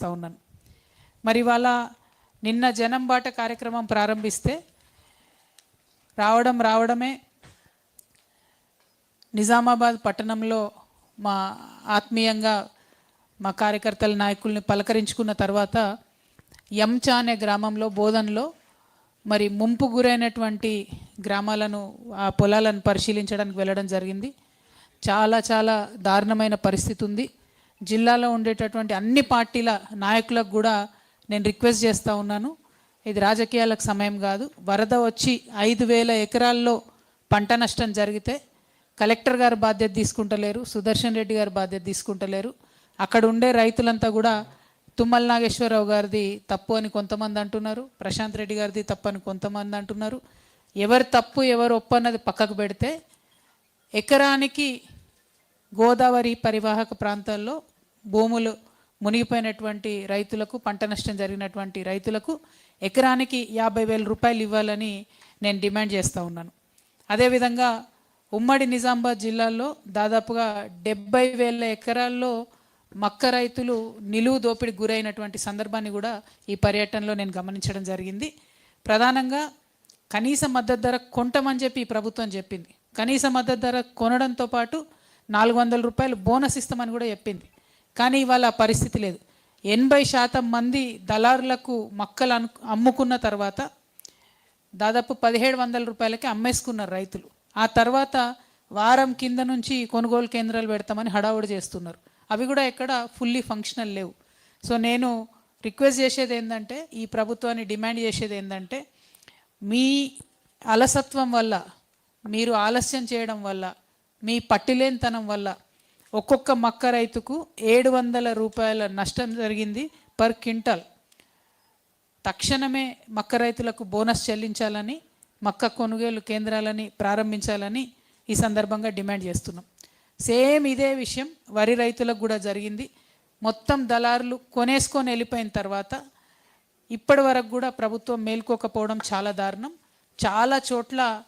చేస్తూ ఉన్నాను. మరి ఇవాళ నిన్న జనం బాట కార్యక్రమం ప్రారంభిస్తే రావడం రావడమే నిజామాబాద్ పట్టణంలో మా ఆత్మీయంగా మా కార్యకర్తల నాయకుల్ని పలకరించుకున్న తర్వాత యంచా అనే గ్రామంలో బోధనలో మరి ముంపు గురైనటువంటి గ్రామాలను ఆ పొలాలను పరిశీలించడానికి వెళ్ళడం జరిగింది. చాలా చాలా దారుణమైన పరిస్థితి ఉంది. జిల్లాలో ఉండేటటువంటి అన్ని పార్టీల నాయకులకు కూడా నేను రిక్వెస్ట్ చేస్తూ ఉన్నాను. ఇది రాజకీయాలకు సమయం కాదు. వరద వచ్చి ఐదు వేల ఎకరాల్లో పంట నష్టం జరిగితే కలెక్టర్ గారు బాధ్యత తీసుకుంటలేరు సుదర్శన్ రెడ్డి గారు బాధ్యత తీసుకుంటలేరు. అక్కడ ఉండే రైతులంతా కూడా తుమ్మల నాగేశ్వరరావు గారిది తప్పు అని కొంతమంది అంటున్నారు ప్రశాంత్ రెడ్డి గారిది తప్పు అని కొంతమంది అంటున్నారు. ఎవరు తప్పు ఎవరు ఒప్పు అన్నది పక్కకు పెడితే ఎకరానికి గోదావరి పరివాహక ప్రాంతాల్లో భూములు మునిగిపోయినటువంటి రైతులకు పంట నష్టం జరిగినటువంటి రైతులకు ఎకరానికి యాభై వేల రూపాయలు ఇవ్వాలని నేను డిమాండ్ చేస్తూ ఉన్నాను. అదేవిధంగా ఉమ్మడి నిజామాబాద్ జిల్లాలో దాదాపుగా డెబ్బై వేల ఎకరాల్లో మక్క రైతులు నిలువు దోపిడి గురైనటువంటి సందర్భాన్ని కూడా ఈ పర్యటనలో నేను గమనించడం జరిగింది. ప్రధానంగా కనీస మద్దతు ధర కొంటమని చెప్పి ఈ ప్రభుత్వం చెప్పింది. కనీస మద్దతు ధర కొనడంతో పాటు నాలుగు వందల రూపాయలు బోనస్ ఇస్తామని కూడా చెప్పింది. కానీ ఇవాళ పరిస్థితి లేదు. ఎనభై శాతం మంది దళారులకు మక్కలు అను అమ్ముకున్న తర్వాత దాదాపు పదిహేడు వందల రూపాయలకి అమ్మేసుకున్నారు రైతులు. ఆ తర్వాత వారం కింద నుంచి కొనుగోలు కేంద్రాలు పెడతామని హడావుడి చేస్తున్నారు. అవి కూడా ఎక్కడ ఫుల్లీ ఫంక్షనల్ లేవు. సో నేను రిక్వెస్ట్ చేసేది ఏంటంటే ఈ ప్రభుత్వాన్ని డిమాండ్ చేసేది ఏంటంటే మీ అలసత్వం వల్ల మీరు ఆలస్యం చేయడం వల్ల మీ పట్టిలేనితనం వల్ల ఒక్కొక్క మక్క రైతుకు ఏడు వందల రూపాయల నష్టం జరిగింది పర్ క్వింటల్. తక్షణమే మక్క రైతులకు బోనస్ చెల్లించాలని మక్క కొనుగోలు కేంద్రాలని ప్రారంభించాలని ఈ సందర్భంగా డిమాండ్ చేస్తున్నాం. సేమ్ ఇదే విషయం వరి రైతులకు కూడా జరిగింది. మొత్తం దళారులు కొనేసుకొని వెళ్ళిపోయిన తర్వాత ఇప్పటి వరకు కూడా ప్రభుత్వం మేల్కోకపోవడం చాలా దారుణం. చాలా చోట్ల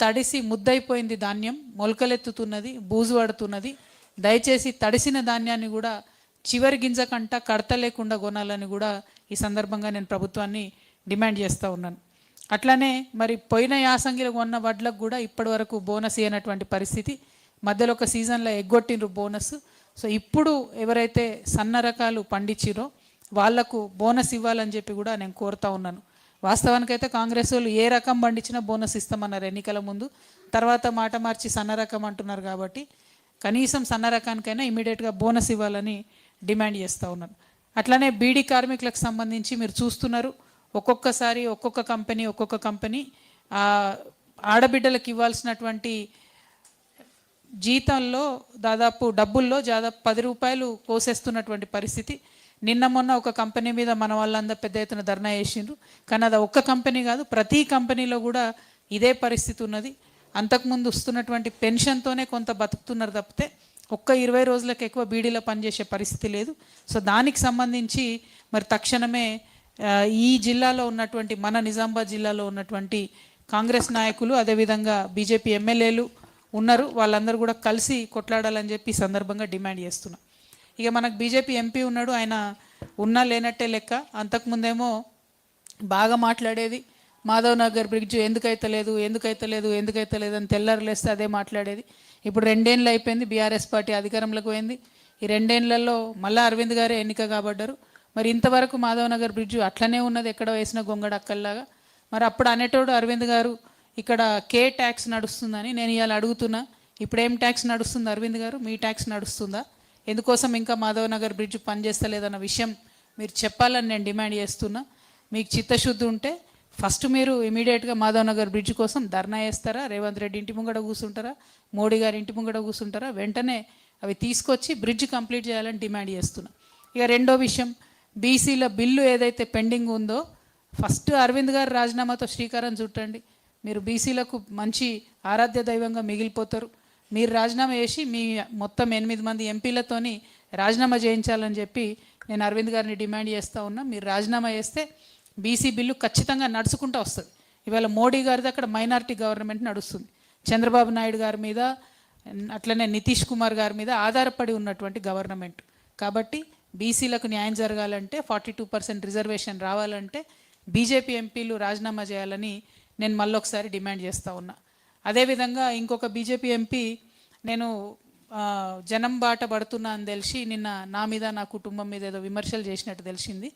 తడిసి ముద్దయిపోయింది ధాన్యం మొలకలెత్తుతున్నది బూజు పడుతున్నది. దయచేసి తడిసిన ధాన్యాన్ని కూడా చివరి గింజ కంట కడత లేకుండా కొనాలని కూడా ఈ సందర్భంగా నేను ప్రభుత్వాన్ని డిమాండ్ చేస్తూ ఉన్నాను. అట్లనే మరి పోయిన యాసంగిలో కొన్న వడ్లకు కూడా ఇప్పటి వరకు బోనస్ ఇవ్వనటువంటి పరిస్థితి. మధ్యలో ఒక సీజన్లో ఎగ్గొట్టిండ్రు బోనస్. సో ఇప్పుడు ఎవరైతే సన్న రకాలు పండించిరో వాళ్ళకు బోనస్ ఇవ్వాలని చెప్పి కూడా నేను కోరుతా ఉన్నాను. వాస్తవానికైతే కాంగ్రెస్ వాళ్ళు ఏ రకం పండించినా బోనస్ ఇస్తామన్నారు ఎన్నికల ముందు. తర్వాత మాట మార్చి సన్న రకం అంటున్నారు కాబట్టి కనీసం సన్న రకానికైనా ఇమీడియట్గా బోనస్ ఇవ్వాలని డిమాండ్ చేస్తూ ఉన్నారు. అట్లనే బీడీ కార్మికులకు సంబంధించి మీరు చూస్తున్నారు ఒక్కొక్కసారి ఒక్కొక్క కంపెనీ ఒక్కొక్క కంపెనీ ఆడబిడ్డలకు ఇవ్వాల్సినటువంటి జీతంలో దాదాపు డబ్బుల్లో దాదాపు పది రూపాయలు కోసేస్తున్నటువంటి పరిస్థితి. నిన్న మొన్న ఒక కంపెనీ మీద మన వాళ్ళందరూ పెద్ద ఎత్తున ధర్నా చేసిండ్రు. కానీ అది ఒక్క కంపెనీ కాదు ప్రతి కంపెనీలో కూడా ఇదే పరిస్థితి ఉన్నది. అంతకుముందు వస్తున్నటువంటి పెన్షన్తోనే కొంత బతుకుతున్నారు తప్పితే ఒక్క ఇరవై రోజులకు ఎక్కువ బీడీలో పనిచేసే పరిస్థితి లేదు. సో దానికి సంబంధించి మరి తక్షణమే ఈ జిల్లాలో ఉన్నటువంటి మన నిజామాబాద్ జిల్లాలో ఉన్నటువంటి కాంగ్రెస్ నాయకులు అదేవిధంగా బీజేపీ ఎమ్మెల్యేలు ఉన్నారు. వాళ్ళందరూ కూడా కలిసి కొట్లాడాలని చెప్పి సందర్భంగా డిమాండ్ చేస్తున్నాం. ఇక మనకు బీజేపీ ఎంపీ ఉన్నాడు ఆయన ఉన్నా లేనట్టే లెక్క. అంతకుముందేమో బాగా మాట్లాడేది మాధవ్ నగర్ బ్రిడ్జ్ ఎందుకైతే లేదు ఎందుకైతే లేదు ఎందుకైతే లేదు అని తెల్లరులేస్తే అదే మాట్లాడేది. ఇప్పుడు రెండేళ్ళు అయిపోయింది బీఆర్ఎస్ పార్టీ అధికారంలోకి పోయింది. ఈ రెండేళ్ళలో మళ్ళీ అరవింద్ గారే ఎన్నిక కాబడ్డారు. మరి ఇంతవరకు మాధవ్ నగర్ బ్రిడ్జ్ అట్లనే ఉన్నది ఎక్కడ వేసిన గొంగడ అక్కల్లాగా? మరి అప్పుడు అనేటోడు అరవింద్ గారు ఇక్కడ కే ట్యాక్స్ నడుస్తుందని నేను ఇవాళ అడుగుతున్నా. ఇప్పుడు ఏం ట్యాక్స్ నడుస్తుంది అరవింద్ గారు? మీ ట్యాక్స్ నడుస్తుందా? ఎందుకోసం ఇంకా మాధవ్ నగర్ బ్రిడ్జ్ పనిచేస్తలేదన్న విషయం మీరు చెప్పాలని నేను డిమాండ్ చేస్తున్నా. మీకు చిత్తశుద్ధి ఉంటే ఫస్ట్ మీరు ఇమీడియట్గా మాధవ్ నగర్ బ్రిడ్జ్ కోసం ధర్నా వేస్తారా? రేవంత్ రెడ్డి ఇంటి ముంగడ కూర్చుంటారా? మోడీ గారి ఇంటి ముంగడ కూర్చుంటారా? వెంటనే అవి తీసుకొచ్చి బ్రిడ్జ్ కంప్లీట్ చేయాలని డిమాండ్ చేస్తున్నా. ఇక రెండో విషయం బీసీల బిల్లు ఏదైతే పెండింగ్ ఉందో ఫస్ట్ అరవింద్ గారు రాజీనామాతో శ్రీకారం చుట్టండి. మీరు బీసీలకు మంచి ఆరాధ్య దైవంగా మిగిలిపోతారు. మీరు రాజీనామా చేసి మీ మొత్తం ఎనిమిది మంది ఎంపీలతోని రాజీనామా చేయించాలని చెప్పి నేను అరవింద్ గారిని డిమాండ్ చేస్తూ ఉన్నా. మీరు రాజీనామా చేస్తే బీసీ బిల్లు ఖచ్చితంగా నడుచుకుంటూ వస్తుంది. ఇవాళ మోడీ గారిది అక్కడ మైనారిటీ గవర్నమెంట్ నడుస్తుంది. చంద్రబాబు నాయుడు గారి మీద అట్లనే నితీష్ కుమార్ గారి మీద ఆధారపడి ఉన్నటువంటి గవర్నమెంట్. కాబట్టి బీసీలకు న్యాయం జరగాలంటే ఫార్టీ టూ పర్సెంట్ రిజర్వేషన్ రావాలంటే బీజేపీ ఎంపీలు రాజీనామా చేయాలని నేను మళ్ళొకసారి డిమాండ్ చేస్తూ ఉన్నా. అదేవిధంగా ఇంకొక బీజేపీ ఎంపీ నేను జనం బాట పడుతున్నా అని తెలిసి నిన్న నా మీద నా కుటుంబం మీద ఏదో విమర్శలు చేసినట్టు తెలిసింది.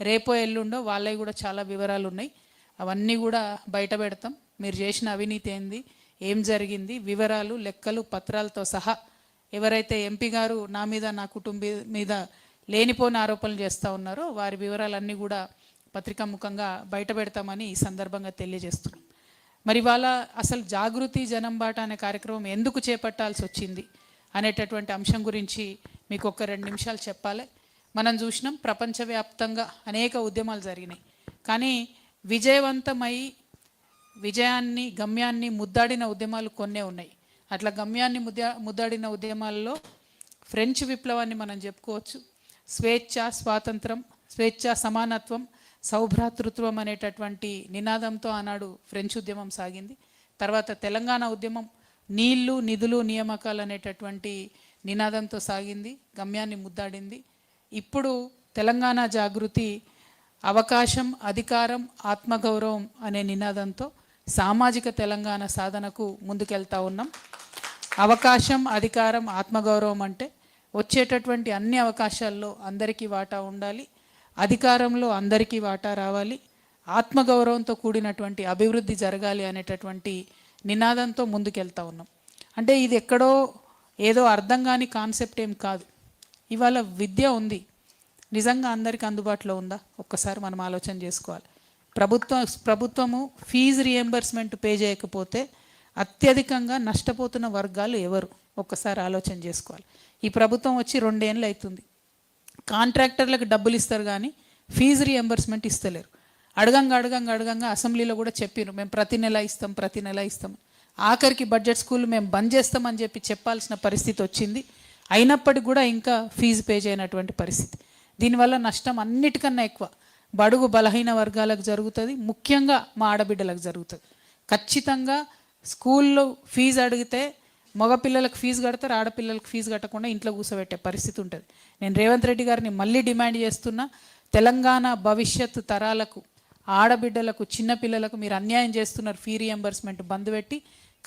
రేపో ఎల్లుండో వాళ్ళవి కూడా చాలా వివరాలు ఉన్నాయి అవన్నీ కూడా బయట పెడతాం. మీరు చేసిన అవినీతి ఏంది? ఏం జరిగింది? వివరాలు లెక్కలు పత్రాలతో సహా ఎవరైతే ఎంపీ గారు నా మీద నా కుటుంబీ మీద లేనిపోని ఆరోపణలు చేస్తూ ఉన్నారో వారి వివరాలన్నీ కూడా పత్రికా ముఖంగా బయట పెడతామని ఈ సందర్భంగా తెలియజేస్తున్నాం. మరి ఇవాళ అసలు జాగృతి జనం బాట అనే కార్యక్రమం ఎందుకు చేపట్టాల్సి వచ్చింది అనేటటువంటి అంశం గురించి మీకు ఒక రెండు నిమిషాలు చెప్పాలి. మనం చూసినాం ప్రపంచవ్యాప్తంగా అనేక ఉద్యమాలు జరిగినాయి. కానీ విజయవంతమై విజయాన్ని గమ్యాన్ని ముద్దాడిన ఉద్యమాలు కొన్నే ఉన్నాయి. అట్లా గమ్యాన్ని ముద్దా ముద్దాడిన ఉద్యమాల్లో ఫ్రెంచ్ విప్లవాన్ని మనం చెప్పుకోవచ్చు. స్వేచ్ఛ స్వాతంత్రం స్వేచ్ఛ సమానత్వం సౌభ్రాతృత్వం అనేటటువంటి నినాదంతో ఆనాడు ఫ్రెంచ్ ఉద్యమం సాగింది. తర్వాత తెలంగాణ ఉద్యమం నీళ్ళు నిధులు నియామకాలు అనేటటువంటి నినాదంతో సాగింది గమ్యాన్ని ముద్దాడింది. ఇప్పుడు తెలంగాణ జాగృతి అవకాశం అధికారం ఆత్మగౌరవం అనే నినాదంతో సామాజిక తెలంగాణ సాధనకు ముందుకెళ్తా ఉన్నాం. అవకాశం అధికారం ఆత్మగౌరవం అంటే వచ్చేటటువంటి అన్ని అవకాశాల్లో అందరికీ వాటా ఉండాలి. అధికారంలో అందరికీ వాటా రావాలి. ఆత్మగౌరవంతో కూడినటువంటి అభివృద్ధి జరగాలి అనేటటువంటి నినాదంతో ముందుకెళ్తా ఉన్నాం. అంటే ఇది ఎక్కడో ఏదో అర్థం కాని కాన్సెప్ట్ ఏం కాదు. ఇవాళ విద్య ఉంది. నిజంగా అందరికీ అందుబాటులో ఉందా? ఒక్కసారి మనం ఆలోచన చేసుకోవాలి. ప్రభుత్వం ప్రభుత్వము ఫీజు రియంబర్స్మెంట్ పే చేయకపోతే అత్యధికంగా నష్టపోతున్న వర్గాలు ఎవరు? ఒక్కసారి ఆలోచన చేసుకోవాలి. ఈ ప్రభుత్వం వచ్చి రెండేళ్ళు అవుతుంది కాంట్రాక్టర్లకు డబ్బులు ఇస్తారు కానీ ఫీజు రియంబర్స్మెంట్ ఇస్తలేరు. అడగంగా అడగంగా అడగంగా అసెంబ్లీలో కూడా చెప్పారు. మేము ప్రతి నెల ఇస్తాం ప్రతి నెల ఇస్తాం. ఆఖరికి బడ్జెట్ స్కూల్ మేము బంద్ చేస్తామని చెప్పి చెప్పాల్సిన పరిస్థితి వచ్చింది. అయినప్పటికి కూడా ఇంకా ఫీజు పే చేయనటువంటి పరిస్థితి. దీనివల్ల నష్టం అన్నిటికన్నా ఎక్కువ. బడుగు బలహీన వర్గాలకు జరుగుతుంది. ముఖ్యంగా మా ఆడబిడ్డలకు జరుగుతుంది. ఖచ్చితంగా స్కూల్లో ఫీజు అడిగితే మగపిల్లలకు ఫీజు కడతారు ఆడపిల్లలకు ఫీజు కట్టకుండా ఇంట్లో కూర్చోబెట్టే పరిస్థితి ఉంటుంది. నేను రేవంత్ రెడ్డి గారిని మళ్ళీ డిమాండ్ చేస్తున్నా తెలంగాణ భవిష్యత్తు తరాలకు ఆడబిడ్డలకు చిన్నపిల్లలకు మీరు అన్యాయం చేస్తున్నారు ఫీ రియంబర్స్మెంట్ బంద్ పెట్టి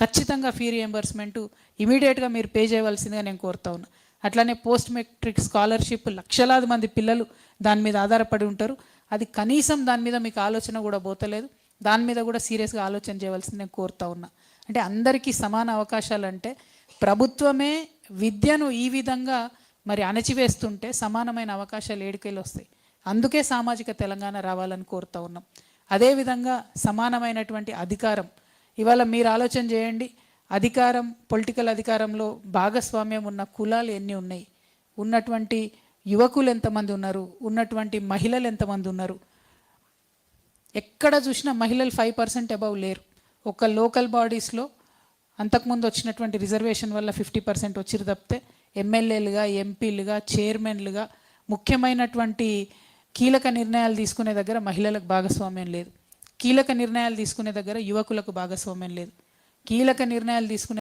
ఖచ్చితంగా ఫీ రియంబర్స్మెంట్ ఇమీడియట్గా మీరు పే చేయవలసిందిగా నేను కోరుతా ఉన్నా. అట్లానే పోస్ట్ మెట్రిక్ స్కాలర్షిప్ లక్షలాది మంది పిల్లలు దాని మీద ఆధారపడి ఉంటారు. అది కనీసం దాని మీద మీకు ఆలోచన కూడా పోతలేదు. దాని మీద కూడా సీరియస్గా ఆలోచన చేయవలసింది నేను కోరుతా ఉన్నా. అంటే అందరికీ సమాన అవకాశాలు అంటే ప్రభుత్వమే విద్యను ఈ విధంగా మరి అణచివేస్తుంటే సమానమైన అవకాశాలు ఏడుకెళ్ళి వస్తాయి. అందుకే సామాజిక తెలంగాణ రావాలని కోరుతా ఉన్నాం. అదేవిధంగా సమానమైనటువంటి అధికారం ఇవాళ మీరు ఆలోచన చేయండి. అధికారం పొలిటికల్ అధికారంలో భాగస్వామ్యం ఉన్న కులాలు ఎన్ని ఉన్నాయి? ఉన్నటువంటి యువకులు ఎంతమంది ఉన్నారు? ఉన్నటువంటి మహిళలు ఎంతమంది ఉన్నారు? ఎక్కడ చూసినా మహిళలు ఫైవ్ పర్సెంట్ అబవ్ లేరు. ఒక లోకల్ బాడీస్లో అంతకుముందు వచ్చినటువంటి రిజర్వేషన్ వల్ల ఫిఫ్టీ పర్సెంట్ వచ్చిరు తప్పితే ఎమ్మెల్యేలుగా ఎంపీలుగా చైర్మన్లుగా ముఖ్యమైనటువంటి కీలక నిర్ణయాలు తీసుకునే దగ్గర మహిళలకు భాగస్వామ్యం లేదు. కీలక నిర్ణయాలు తీసుకునే దగ్గర యువకులకు భాగస్వామ్యం లేదు. కీలక నిర్ణయాలు తీసుకునే